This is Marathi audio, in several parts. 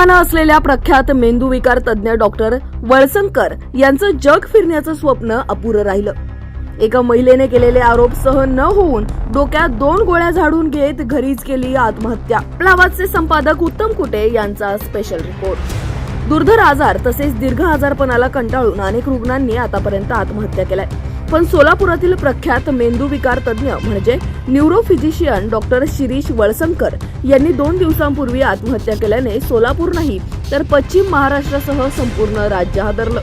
सन्माना असलेल्या प्रख्यात मेंदूविकार तज्ज्ञ डॉक्टर वळसंकर यांचं जग फिरण्याचं स्वप्न अपुरं राहिलं. एका महिलेने केलेले आरोप सहन न होऊन डोक्यात दोन गोळ्या झाडून घेत घरीच केली आत्महत्या. प्लावाचे संपादक उत्तम कुटे यांचा स्पेशल रिपोर्ट दुर्धर आजार तसेच दीर्घ आजारपणाला कंटाळून अनेक रुग्णांनी आतापर्यंत आत्महत्या केल्या. पण सोलापुरातील प्रख्यात मेंदूविकार तज्ज्ञ म्हणजे न्यूरोफिजिशियन डॉक्टर शिरीष वळसंकर यांनी दोन दिवसांपूर्वी आत्महत्या केल्याने सोलापूर नाही तर पश्चिम महाराष्ट्रासह संपूर्ण राज्य हादरलं.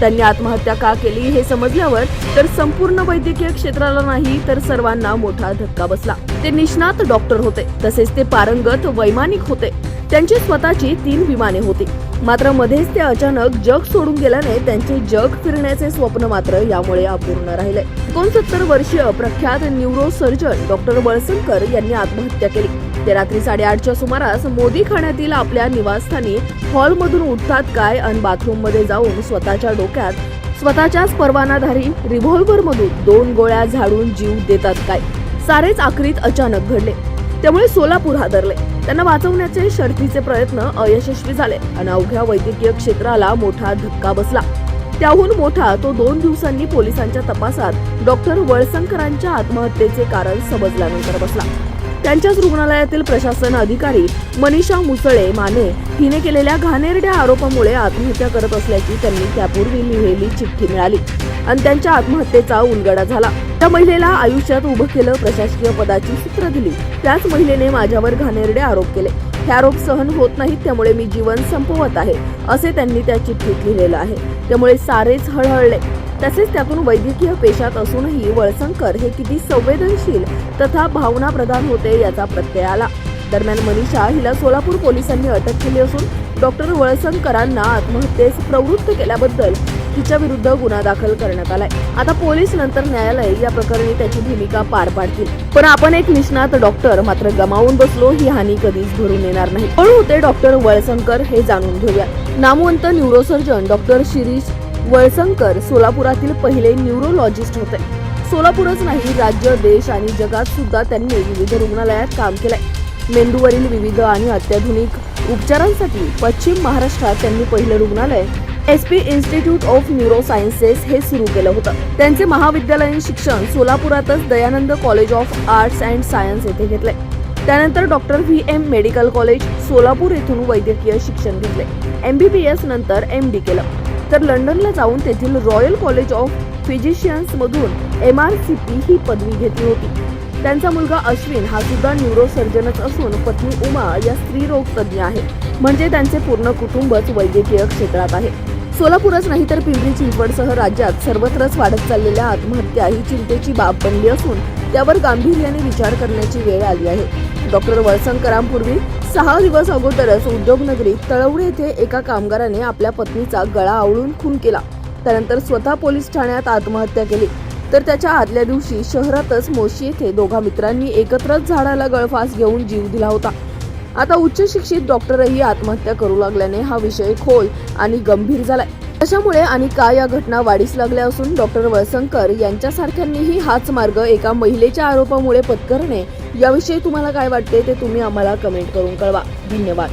त्यांनी आत्महत्या का केली हे समजल्यावर तर संपूर्ण वैद्यकीय क्षेत्राला नाही तर सर्वांना मोठा धक्का बसला. ते निष्णात डॉक्टर होते तसेच ते पारंगत वैमानिक होते. त्यांची स्वतःची तीन विमाने होती. मात्र मध्येच ते अचानक जग सोडून गेल्याने त्यांचे जग फिरण्याचे स्वप्न मात्र यामुळे अपूर्ण राहिले. एकोणसत्तर वर्षीय प्रख्यात न्यूरो सर्जन डॉक्टर वळसंकर यांनी आत्महत्या केली. ते रात्री साडेआठच्या सुमारास मोदी खाण्यातील आपल्या निवासस्थानी हॉलमधून उठतात काय आणि बाथरूममध्ये जाऊन स्वतःच्या डोक्यात स्वतःच्याच परवानाधारी रिव्हॉल्व्हर मधून दोन गोळ्या झाडून जीव देतात काय? सारेच आखरीत अचानक घडले. त्यामुळे सोलापूर हादरले. त्यांना वाचवण्याचे शर्थीचे प्रयत्न अयशस्वी झाले. आणि अवघ्या वैद्यकीय क्षेत्राला मोठा धक्का बसला. त्याहून मोठा तो दोन दिवसांनी पोलिसांच्या तपासात डॉक्टर वळसंकरांच्या आत्महत्येचे कारण समजल्यानंतर बसला. त्यांच्याच रुग्णालयातील प्रशासन अधिकारी मनीषा मुसळे माने हिने केलेल्या घाणेरड्या आरोपामुळे आत्महत्या करत असल्याची त्यांनी त्यापूर्वी लिहिलेली चिठ्ठी मिळाली. आणि त्यांच्या आत्महत्येचा उलगडा झाला. त्या महिलेला आयुष्यात उभं केलं प्रशासकीय पदाची सूत्र दिली. त्याच महिलेने माझ्यावर घाणेरडे आरोप केले. हे आरोप सहन होत नाहीत त्यामुळे मी जीवन संपवत आहे असे त्यांनी त्या चिठ्ठीत लिहिलेलं आहे. त्यामुळे सारेच हळहळले. तसेच त्यातून वैद्यकीय पेशात असूनही वळसंकर हे किती संवेदनशील तथा भावना प्रधान होते याचा प्रत्यय आला. दरम्यान मनीषा हिला सोलापूर पोलिसांनी अटक केली असून डॉक्टर वळसंकरांना आत्महत्येस प्रवृत्त केल्याबद्दल तिच्या विरुद्ध गुन्हा दाखल करण्यात आलाय. आता पोलीस नंतर न्यायालय या प्रकरणी त्याची भूमिका पार पाडतील. पण आपण एक निष्णात डॉक्टर मात्र गमावून बसलो ही हानी कधीच भरून येणार नाही. कोण होते डॉक्टर वळसंकर हे जाणून घेऊया नामवंत न्यूरोसर्जन डॉक्टर शिरीष वळसंकर सोलापुरातील पहिले न्यूरोलॉजिस्ट होते. सोलापूरच नाही राज्य देश आणि जगात सुद्धा त्यांनी विविध रुग्णालयात काम केलंय. मेंदूवरील विविध आणि अत्याधुनिक उपचारांसाठी पश्चिम महाराष्ट्रात त्यांनी पहिलं रुग्णालय S P institute of neuro sciences हे सुरू केलं होतं. त्यांचे महाविद्यालयीन शिक्षण सोलापुरातच Dayanand college of arts and science येथे घेतले. त्यानंतर doctor V M medical college Solapur येथून वैद्यकीय शिक्षण घेतले. एम बी बी नंतर एम डी केलं. तर लंडनला जाऊन तेथील रॉयल कॉलेज ऑफ फिजिशियन्स मधून एम आर सी पी ही पदवी घेतली होती. त्यांचा मुलगा अश्विन हा सुद्धा न्यूरोसर्जनच असून पत्नी उमा या स्त्रीरोग तज्ज्ञ आहे म्हणजे त्यांचे पूर्ण कुटुंबच वैद्यकीय क्षेत्रात आहे. सोलापूरच नाही तर पिंपरी चिंचवडसह राज्यात सर्वत्रच वाढत चाललेल्या आत्महत्या ही चिंतेची बाब बनली असून त्यावर गांभीर्याने विचार करण्याची वेळ आली आहे. डॉक्टर वळसंकरांपूर्वी सहा दिवस अगोदरच उद्योगनगरीत तळवडे येथे एका कामगाराने आपल्या पत्नीचा गळा आवळून खून केला. त्यानंतर स्वतः पोलीस ठाण्यात आत्महत्या केली. तर त्याच्या आदल्या दिवशी शहरातच मोशी येथे दोघा मित्रांनी एकत्रच झाडाला गळफास घेऊन जीव दिला होता. आता उच्च शिक्षित डॉक्टरही आत्महत्या करू लागल्याने हा विषय खोल आणि गंभीर झालाय. त्याच्यामुळे आणि का या घटना वाढीस लागल्या असून डॉक्टर वळसंकर यांच्यासारख्यांनीही हाच मार्ग एका महिलेच्या आरोपामुळे पत्करणे याविषयी तुम्हाला काय वाटते ते तुम्ही आम्हाला कमेंट करून कळवा. धन्यवाद.